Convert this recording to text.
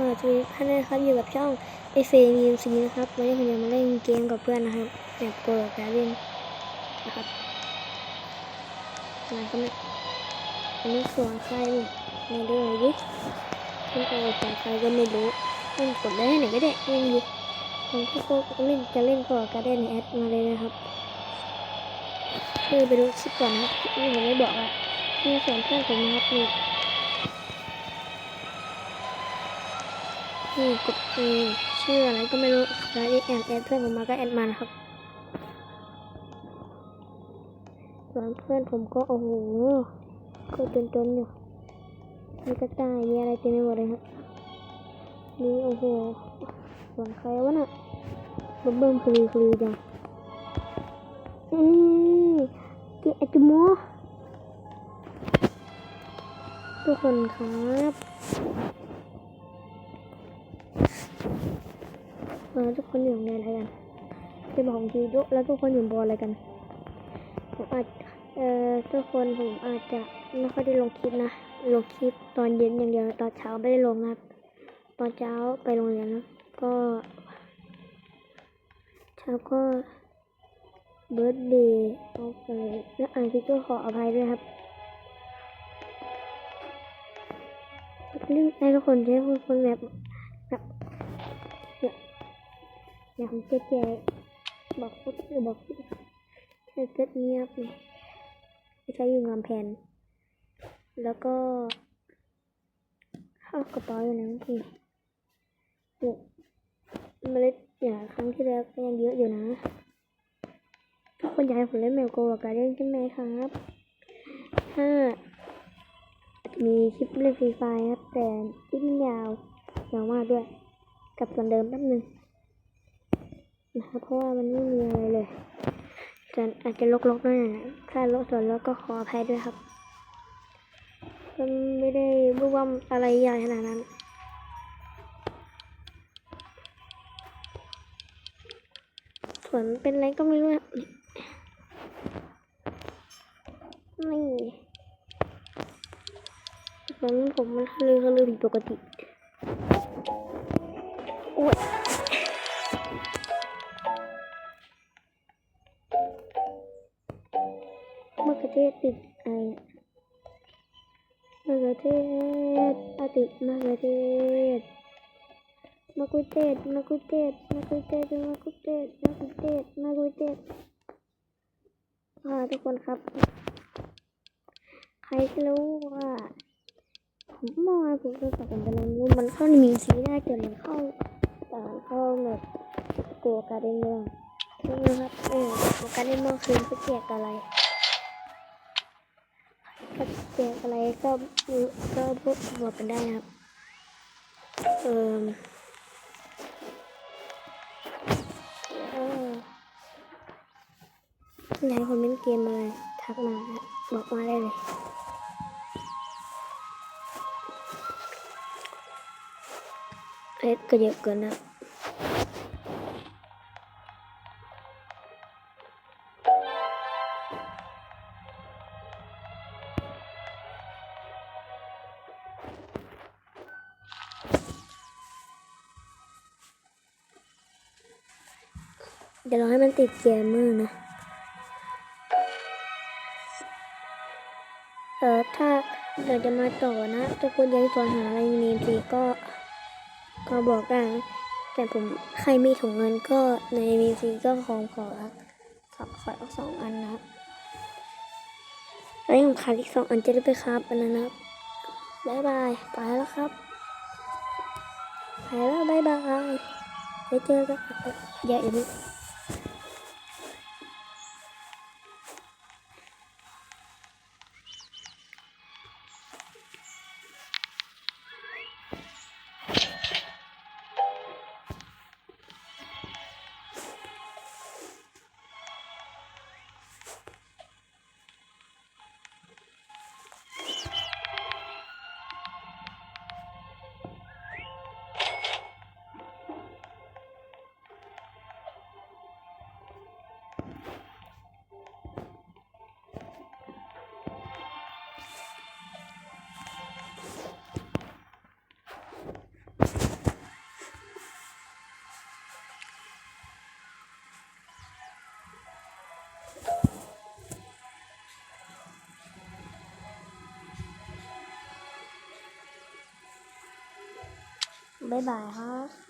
เออสวัสดีท่านนะครับอยู่กับช่องเอฟเอ็มซีนะครับวันนี้ผมจะมาเล่นเกมกับเพื่อนนะครับแบบโกลการเล่นนะครับอะไรก็ไม่อันนี้ส่วนใครไม่ดูเลยดิท่านโกลการใครก็ไม่รู้ท่นกดได้ไหนก็ได้ไม่รู้ผมที่โกก็เล่นจะเล่นโกลการเล่นในแอดมาเลยนะครับคือไปดูคลิปก่อนนะครับนี่ผมไม่บอกอะนี่ส่วนเพื่อนผมนะครับนี่ นี่กดเอชื่ออะไรก็ไม่รู้แล้วแอดแอดเพื่อนผมมาก็แอดมานะครับส่วนเพื่อนผมก็โอ้โหก็จนจนๆอยู่มีกระต่ายมีอะไรเต็มไปหมดเลยครับนี่โอ้โหส่วนใครวะน่ะเบิ่มเบิ่มคลือคลือจังอืมเกอจุโมทุกคนครับ เออทุกคนอยู่โรงเรียนอะไรกันจะบอกทีดุแล้วทุกคนอยู่บอลอะไรกันผมอาจเอ่อทุกคนผมอาจจะไม่ค่อยได้ลงคลิปนะลงคลิปตอนเย็นอย่างเดียวตอนเช้าไม่ได้ลงนะตอนเช้าไปโรงเรียนนะก็เช้าก็เบิร์ดเดย์เอาไปแล้วอ่านพี่ก็ขออภัยด้วยครับเรื่องให้ทุกคนใช้ทุกคนแบบแบบ อย่าผมแก่ๆบอกพูดบอกพูดแค่เซตเนียบนี่ไม่ใช้อยู่งามแผ่นแล้วก็เข้ากระเป๋าอยู่นะบางทีเนี่ยเมล็ดอย่างครั้งที่แล้วก็ยังเยอะอยู่นะทุกคนอยากให้ผมเล่นแมวโกกับการเล่นใช่ไหมครับถ้าอาจมีคลิปเล่นฟรีไฟครับแต่คลิปยาว ยาวมากด้วย กับส่วนเดิมแป๊บนึง นะครับ เพราะว่ามันไม่มีอะไรเลยจะอาจจะลกๆหน่อยนะถ้าลกส่วนแล้วก็ขออภัยด้วยครับมันไม่ได้บูว่าอะไรใหญ่ขนาดนั้นส่วนเป็นอะไรก็ไม่รู้อะนี่ส่วนผมมันคลือคือผิดปกติโอ้ย ทศติดไอมะเขือเทศอาติดมะเขือเทศมะกุเทศมะกุเทศมะกุเทศมะกุเทศมะกุเทศมะกุเทศอ่าทุกคนครับ ใครที่รู้ว่าผมมองผมจะสับผมเป็นไรไม่รู้มันเข้ามีสีหน้าเกิดมันเข้าต่มันเข้าแบบกลัวการเด้นเมืองนะครับเออโกการเด้นเมืองคือเขาแจกอะไร เขาแจกอะไรก็ก็พูดบอกกันได้นะครับ เออเอออยากให้คนเล่นเกมอะไรทักมานะบอกมาได้เลยเล็ดก็เยอะเกินนะ เดี๋ยวเราให้มันติดเกมมือนะ เออถ้าเราจะมาต่อนะทุกคนอยากให้สอนหาอะไรในทีก็ ก็บอกได้นแต่ผมใครมีถุงเงินก็ในมีซีก็ของขอขอขอสองอันนะครับแล้วยังขาดอีกสองอันจะได้ไปครับอันนั้นนะครับบายบาย ไปแล้วครับ ไปแล้วบายบายไปเจอกันอย่าอย่า เพิ่ง